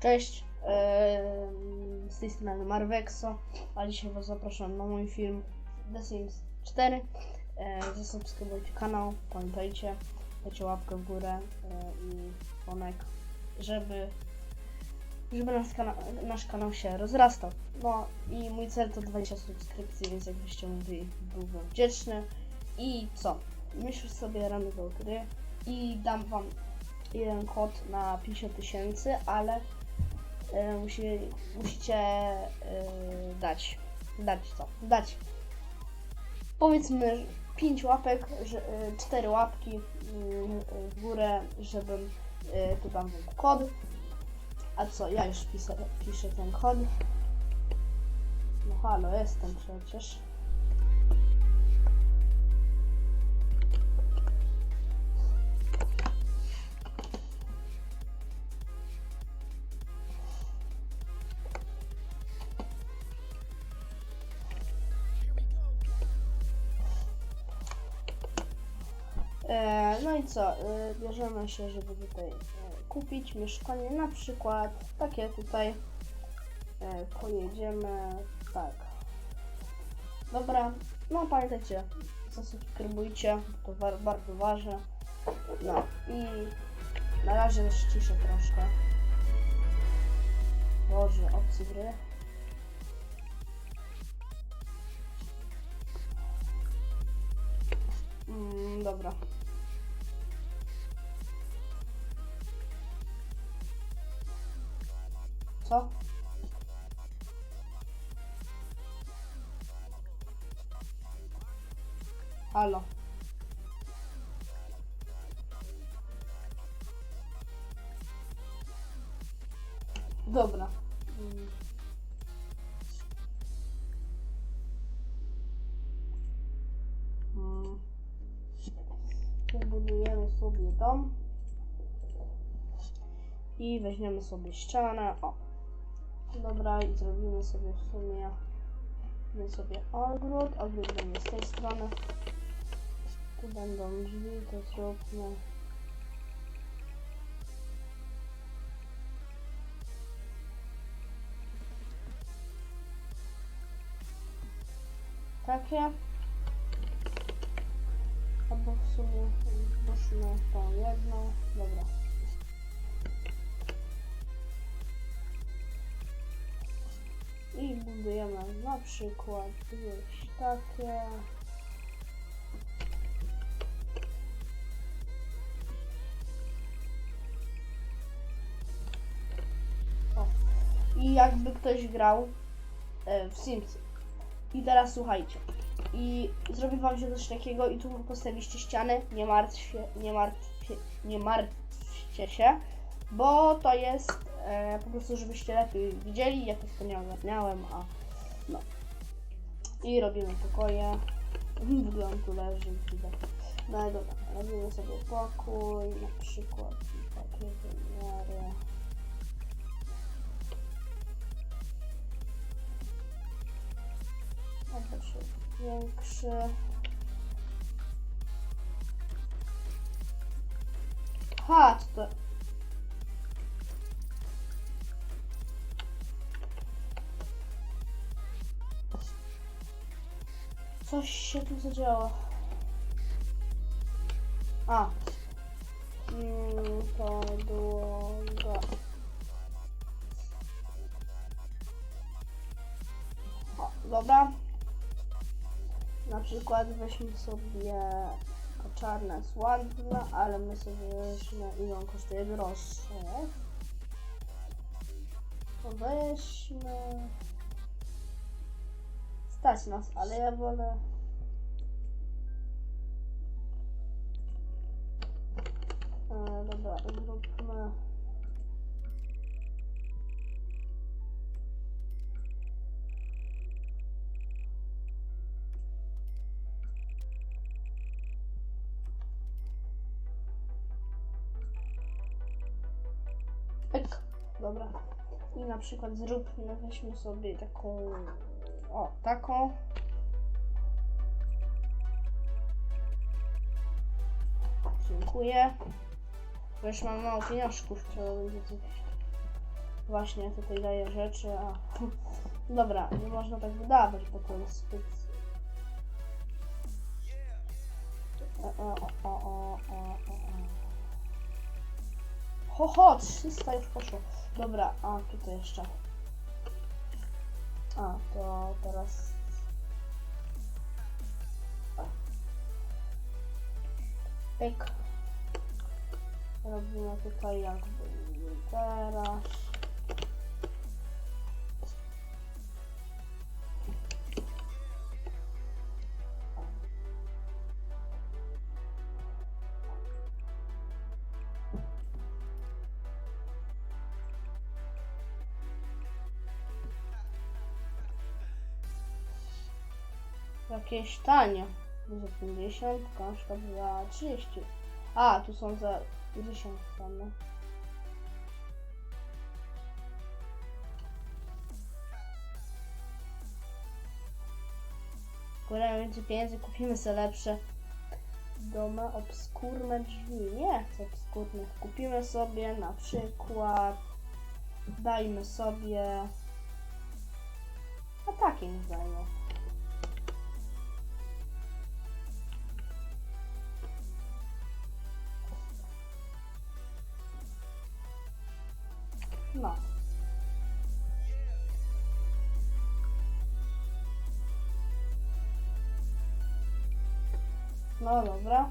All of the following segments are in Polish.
Cześć, em, z tej strony Marvexo, a dzisiaj Was zapraszam na mój film The Sims 4. E, Zasubskrybujcie kanał, pamiętajcie, dajcie łapkę w górę e, i dzwonek, żeby, żeby nasz, kana nasz kanał się rozrastał. No i mój cel to 20 subskrypcji, więc jakbyście mówili, byłbym wdzięczny. I co? Myślę sobie rano do gry i dam Wam jeden kod na 50 tysięcy, ale musi, musicie e, dać, dać co? Dać. Powiedzmy 5 łapek, że, 4 łapki mm, w górę, żebym e, tu dam wam kod. A co, ja już piszę, piszę ten kod. No halo, jestem przecież. No i co, e, bierzemy się, żeby tutaj e, kupić mieszkanie, na przykład takie tutaj e, pojedziemy, tak. Dobra, no pamiętajcie, zasubskrybujcie, to bardzo ważne. No i na razie ściszę troszkę. Boże, opcji gry. Mm, dobra. Co? Halo. Dobra. Mm. Mm. Pobudujemy sobie dom. I weźmiemy sobie ścianę. O. Dobra, i zrobimy sobie w sumie my sobie ogród. Ogród będzie z tej strony. Tu będą drzwi, to zróbmy. Takie. Albo w sumie puszczmy tą jedną. Dobra. Budujemy na przykład gdzieś takie. O. I jakby ktoś grał e, w Simsy. I teraz słuchajcie. I zrobi wam się coś takiego i tu postawiliście ścianę. Nie martwcie, nie martwcie, nie martwcie się, bo to jest e, po prostu, żebyście lepiej widzieli. Ja też to nie ogarniałem, a no. I robimy pokoje. Wygląd tu leży, widać. No i dobra, robimy sobie pokój, na przykład takie wymiary. Większy. Ha, to? Coś się tu zadziało. A. Mm, podłoga. O, dobra. Na przykład weźmy sobie to czarne jest ładne, ale my sobie weźmy i on kosztuje droższe. To weźmy. Stać nas, ale ja wolę. E, dobra, zróbmy. Dobra. I na przykład zróbmy, weźmy sobie taką, o, taką. Dziękuję. Już mam mało pieniążków, trzeba będzie coś Właśnie, tutaj daję rzeczy, a... Dobra, nie można tak wydawać, bo to jest zbyt... O. Ho, ho, 300 już poszło. Dobra, a tutaj jeszcze. A, to teraz... Pyk. Robimy tutaj jakby teraz. Jakieś tanie. Za 50, książka za 30. A, tu są za 50 same. Kurde, więcej pieniędzy, kupimy sobie lepsze domy, obskurne drzwi. Nie chcę obskurnych. Kupimy sobie na przykład, dajmy sobie, a takie mi zajmą. No. No dobra.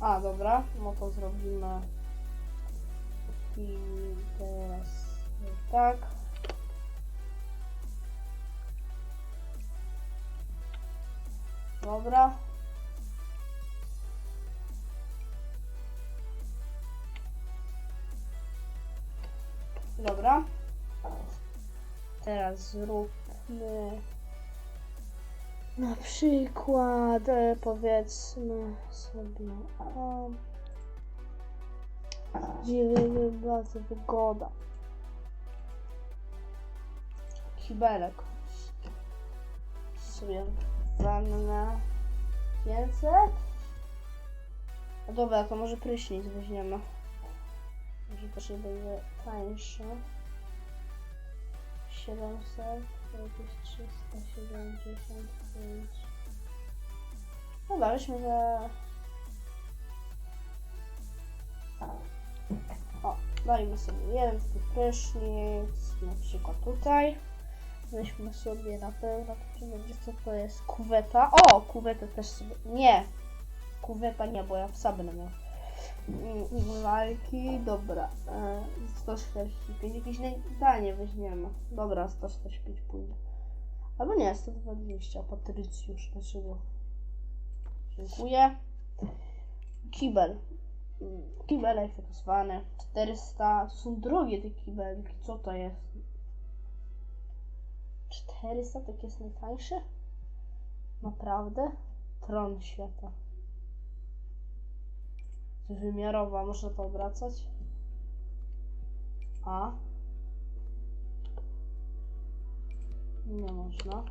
A, dobra, no to zrobimy i teraz tak. Dobra. Dobra. Teraz zróbmy na przykład e, powiedzmy sobie um, gdzie bardzo wygoda. Kibelek. Sobie wannę 500. No dobra, to może prysznic weźmiemy. Może też nie będzie tańsze. 700, jakieś 375. No daliśmy, że... O, dajmy sobie jeden taki prysznic, na przykład tutaj. Weźmy sobie na pewno, to będzie co to jest, kuweta. O, kuwetę też sobie, nie, kuweta nie, bo ja psa będę miał. Mm, Walki, dobra. E, 145, jakieś na- danie weźmiemy. Dobra, 145 pójdzie. Albo nie, 120, Patrycjusz, dlaczego? Dziękuję. Kibel. Mm, Kibelek tak zwany. 400, to są drogie te kibelki, co to jest? 400, tak jest najtańszy? Naprawdę? Tron świata. Wymiarowa, można to obracać? A? Nie można.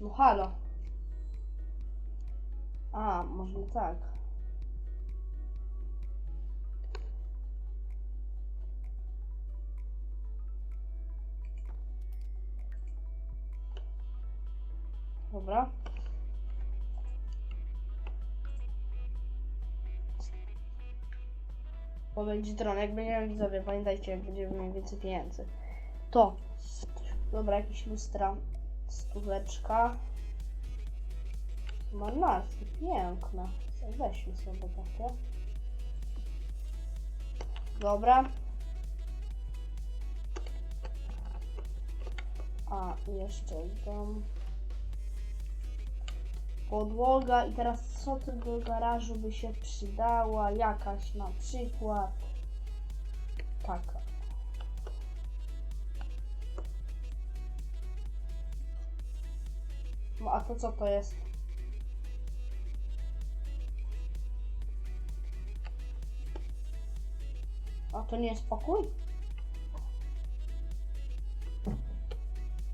No halo. A, może tak. Dobra. Bo będzie dron, jakby nie wiem widzowie, pamiętajcie, jak będziemy mieli więcej pieniędzy. To. Dobra, jakieś lustra. Stóweczka. Ma nas, piękne. Weźmy sobie takie. Dobra. A, jeszcze dom. Podłoga i teraz co tu do garażu by się przydała? Jakaś na przykład taka. No a to co to jest? A to nie jest pokój?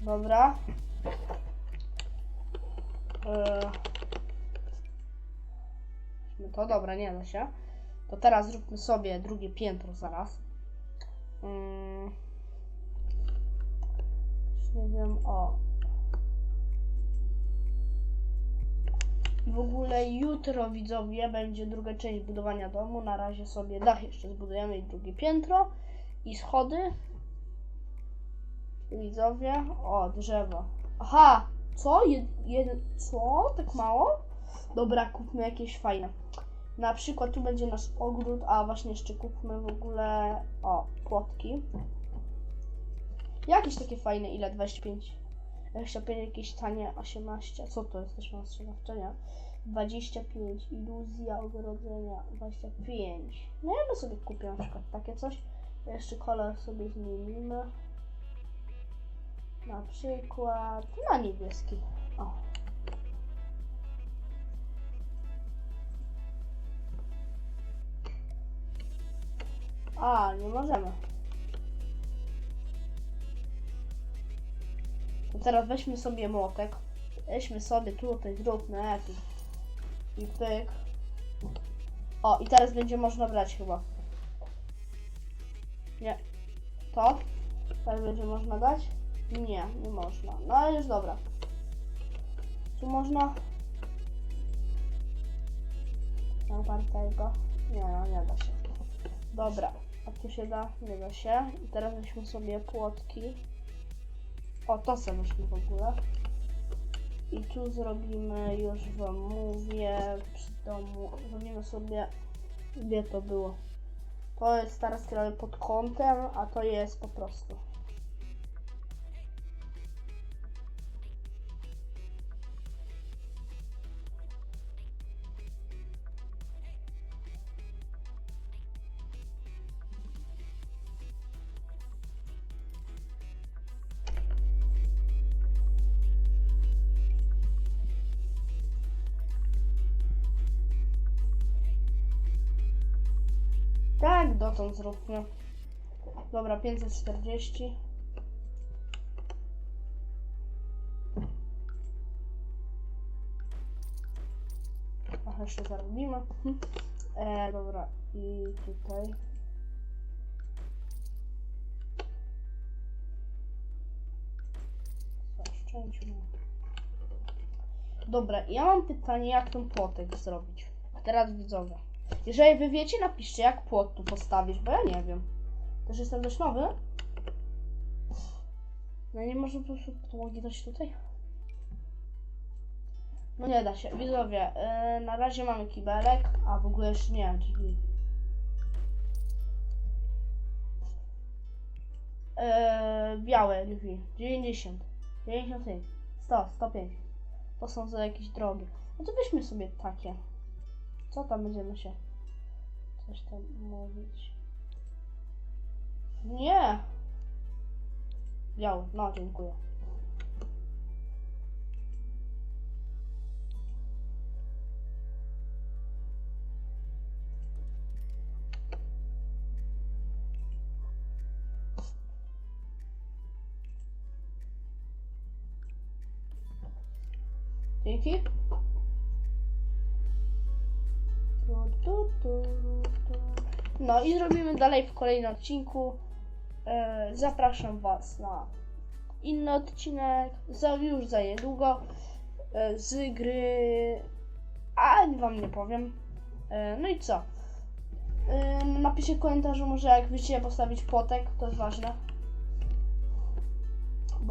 Dobra. No to dobra, nie da się. To teraz zróbmy sobie drugie piętro zaraz. Już Nie wiem, o. W ogóle jutro widzowie będzie druga część budowania domu. Na razie sobie dach jeszcze zbudujemy i drugie piętro i schody. Widzowie, o drzewo. Aha, co? Jed, jeden, co? Tak mało? Dobra, kupmy jakieś fajne. Na przykład tu będzie nasz ogród, a właśnie jeszcze kupmy w ogóle, o, płotki. Jakieś takie fajne, ile? 25. 25, jakieś tanie 18. Co to jest też na ostrzegawczenia? 25. Iluzja ogrodzenia 25. No ja bym sobie kupię na przykład takie coś. Jeszcze kolor sobie zmienimy. Na przykład na niebieski. O. A, nie możemy. To teraz weźmy sobie młotek. Weźmy sobie tutaj, zróbmy jakiś. I pyk. O, i teraz będzie można brać chyba. Nie. To? Teraz będzie można dać? Nie, nie można. No ale już dobra. Tu można? tego. Nie, no nie da się. Dobra. A tu się da? Nie da się. I teraz weźmy sobie płotki. O, to sobie weźmy w ogóle. I tu zrobimy, już wam mówię, przy domu, zrobimy sobie, gdzie to było. To jest teraz pod kątem, a to jest po prostu. Tak, dotąd zróbmy. Dobra, 540. Trochę jeszcze zarobimy. E, dobra, i tutaj. Zaszczędźmy. Dobra, ja mam pytanie, jak ten płotek zrobić. Teraz widzowie. Jeżeli wy wiecie, napiszcie, jak płot tu postawić, bo ja nie wiem. Też jestem dość nowy. No nie może po prostu podłogi dać tutaj? No nie da się. Widzowie, yy, na razie mamy kibelek, a w ogóle jeszcze nie, drzwi. Yy, białe drzwi. 90. 95. 100, 105. To są za jakieś drogie. No to weźmy sobie takie. Co tam będziemy się coś tam mówić? Nie! Biały, no dziękuję. Dzięki. No i zrobimy dalej w kolejnym odcinku. E, zapraszam Was na inny odcinek, za, już za niedługo, e, z gry, a Wam nie powiem. E, no i co? Napiszcie w komentarzu może jak wiecie postawić płotek, to jest ważne.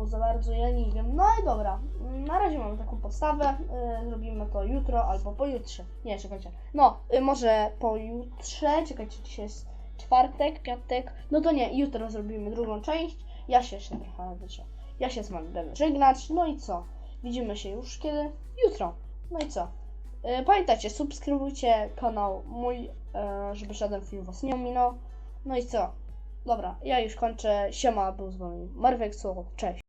Bo za bardzo ja nie wiem. No i dobra, na razie mamy taką podstawę. Yy, zrobimy to jutro albo pojutrze. Nie, czekajcie. No, y, może pojutrze. Czekajcie, dzisiaj jest czwartek, piątek. No to nie, jutro zrobimy drugą część. Ja się jeszcze trochę wiecie. Ja się z wami będę żegnać. No i co? Widzimy się już kiedy? Jutro. No i co? Yy, pamiętajcie, subskrybujcie kanał mój, żeby żaden film was nie ominął. No i co? Dobra, ja już kończę. Siema, był z wami Marwek Słowo. Cześć.